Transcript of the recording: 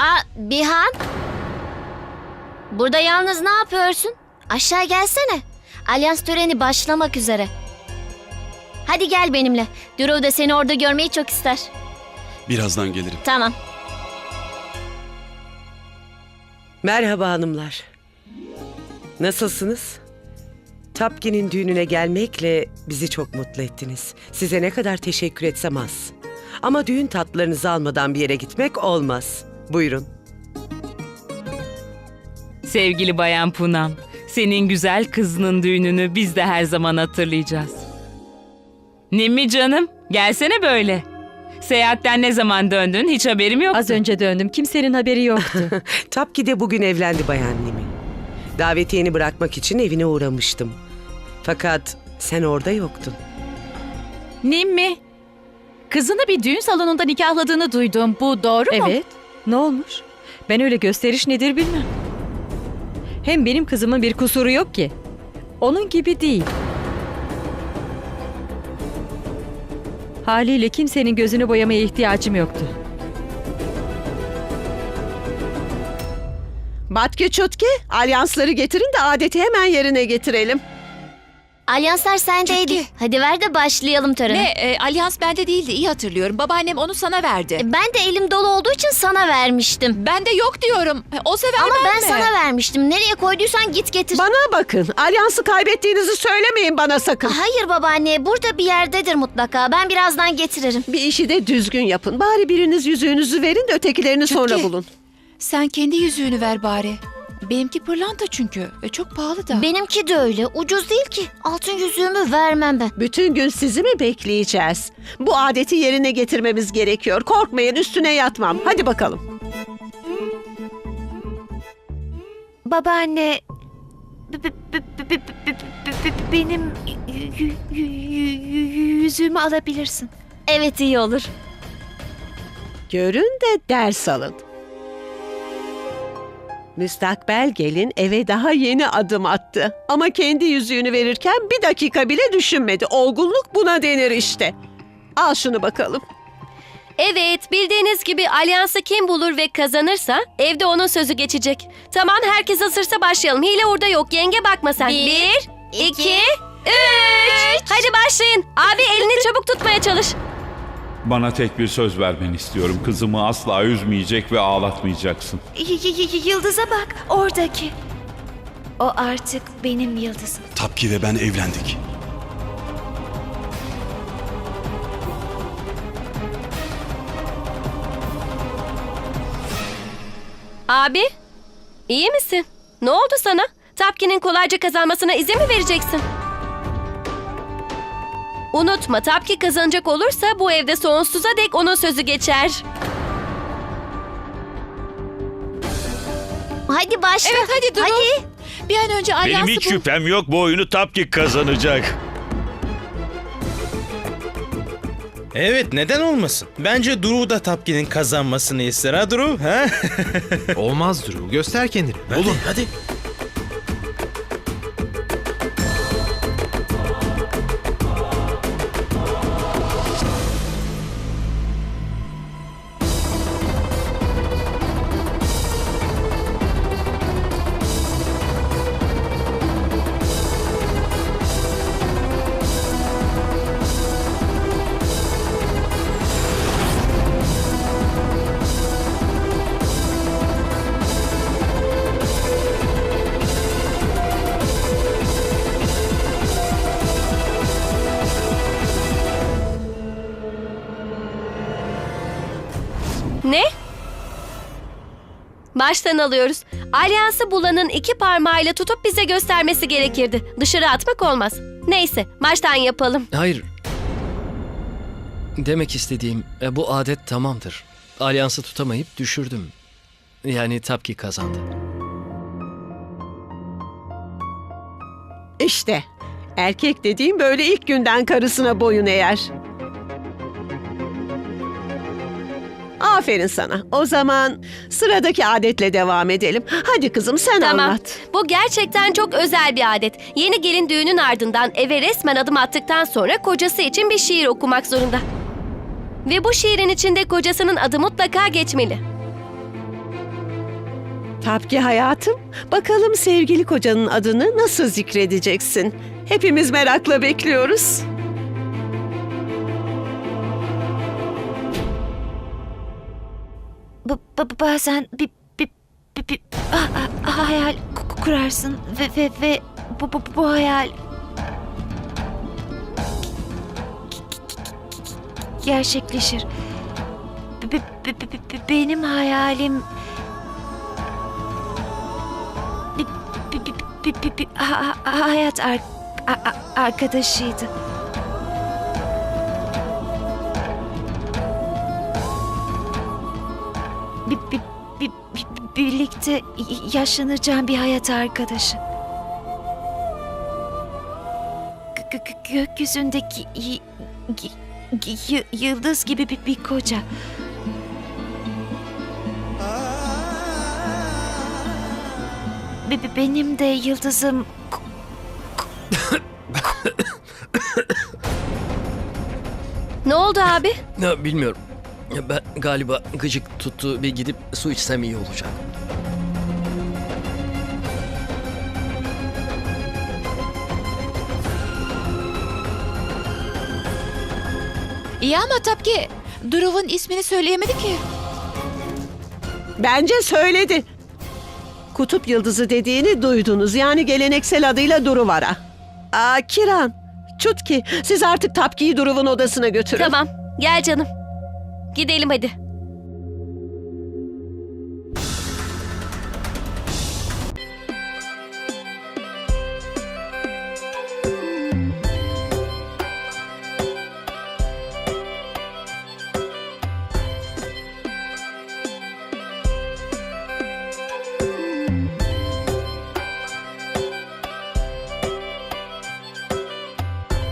Aa, Bihan. Burada yalnız ne yapıyorsun? Aşağı gelsene. Alyans töreni başlamak üzere. Hadi gel benimle. Drew da seni orada görmeyi çok ister. Birazdan gelirim. Tamam. Merhaba hanımlar. Nasılsınız? Tapkin'in düğününe gelmekle bizi çok mutlu ettiniz. Size ne kadar teşekkür etsem az. Ama düğün tatlarınızı almadan bir yere gitmek olmaz. Buyurun. Sevgili Bayan Punam, senin güzel kızının düğününü biz de her zaman hatırlayacağız. Nimmi canım, gelsene böyle. Seyahatten ne zaman döndün hiç haberim yok. Az önce döndüm. Kimsenin haberi yoktu. Tapki de bugün evlendi bayan Nimi. Davetiyeni bırakmak için evine uğramıştım. Fakat sen orada yoktun. Nimmi, kızını bir düğün salonunda nikahladığını duydum. Bu doğru mu? evet. Ne olmuş? Ben öyle gösteriş nedir bilmem. Hem benim kızımın bir kusuru yok ki. Onun gibi değil. Haliyle kimsenin gözünü boyamaya ihtiyacım yoktu. Batke çutke, alyansları getirin de adeti hemen yerine getirelim. Alyanslar sendeydi. Çutki. Hadi ver de başlayalım törene. Ne? E, alyans bende değildi. iyi hatırlıyorum. Babaannem onu sana verdi. E, Ben de elim dolu olduğu için sana vermiştim. Bende yok diyorum. E, O sever Ama ben mi? sana vermiştim. Nereye koyduysan git getir. Bana bakın, alyansı kaybettiğinizi söylemeyin bana sakın. Hayır babaanne burada bir yerdedir mutlaka. Ben birazdan getiririm. Bir işi de düzgün yapın. Bari biriniz yüzüğünüzü verin de ötekilerini sonra bulun. Sen kendi yüzüğünü ver bari. Benimki pırlanta çünkü. Ve çok pahalı da. Benimki de öyle. Ucuz değil ki. Altın yüzüğümü vermem ben. Bütün gün sizi mi bekleyeceğiz? Bu adeti yerine getirmemiz gerekiyor. Korkmayın üstüne yatmam. Hadi bakalım. Babaanne b- b- b- b- b- b- b- benim y- y- y- y- yüzüğümü alabilirsin. Evet iyi olur. Görün de ders alın. Müstakbel gelin eve daha yeni adım attı. Ama kendi yüzüğünü verirken bir dakika bile düşünmedi. Olgunluk buna denir işte. Al şunu bakalım. Evet, bildiğiniz gibi alyansı kim bulur ve kazanırsa evde onun sözü geçecek. Tamam, herkes hazırsa başlayalım. Hile orada yok, yenge bakma sen. Bir, Bir, iki, iki, üç. Hadi başlayın. Abi elini çabuk tutmaya çalış. Bana tek bir söz vermeni istiyorum. Kızımı asla üzmeyecek ve ağlatmayacaksın. Y- y- y- yıldıza bak oradaki. O artık benim yıldızım. Tapki ve ben evlendik. Abi, iyi misin? Ne oldu sana? Tapki'nin kolayca kazanmasına izin mi vereceksin? Unutma, Tapki kazanacak olursa bu evde sonsuza dek onun sözü geçer. Hadi başla. Evet hadi dur. Hadi. Bir an önce alyansı Benim hiç bul. şüphem yok bu oyunu Tapki kazanacak. Evet neden olmasın? Bence Drew da Tapkin'in kazanmasını ister ha Drew? Ha? Olmaz Drew. Göster kendini. Hadi, hadi. Baştan alıyoruz. Alyansı bulanın iki parmağıyla tutup bize göstermesi gerekirdi. Dışarı atmak olmaz. Neyse, baştan yapalım. Hayır. Demek istediğim e, bu adet tamamdır. Alyansı tutamayıp düşürdüm. Yani Tapki kazandı. İşte erkek dediğim böyle ilk günden karısına boyun eğer. Aferin sana. O zaman sıradaki adetle devam edelim. Hadi kızım sen Tamam. anlat. Bu gerçekten çok özel bir adet. Yeni gelin düğünün ardından eve resmen adım attıktan sonra kocası için bir şiir okumak zorunda. Ve bu şiirin içinde kocasının adı mutlaka geçmeli. Tapki hayatım, bakalım sevgili kocanın adını nasıl zikredeceksin? Hepimiz merakla bekliyoruz. Bazen bir, bir, bir, bir ah, ah, hayal ku- kurarsın ve ve ve bu, bu, bu hayal gerçekleşir. Be- be- be- be- be- benim hayalim bir, bir ha- ha- hayat ar- a- a- arkadaşıydı. Birlikte y- yaşlanacağım bir hayat arkadaşı. Gö- gö- gö- gökyüzündeki yıldız gibi bir, bir koca. Be- be- benim de yıldızım Ne oldu abi? Ya, bilmiyorum. Ya, Ben galiba gıcık tuttu. Bir gidip su içsem iyi olacak. İyi ama Tapki Duruv'un ismini söyleyemedi ki. Bence söyledi. Kutup yıldızı dediğini duydunuz. Yani geleneksel adıyla Duruvara. Aa Kiran, Çutki siz artık Tapki'yi Duruv'un odasına götürün. Tamam, gel canım. Gidelim hadi.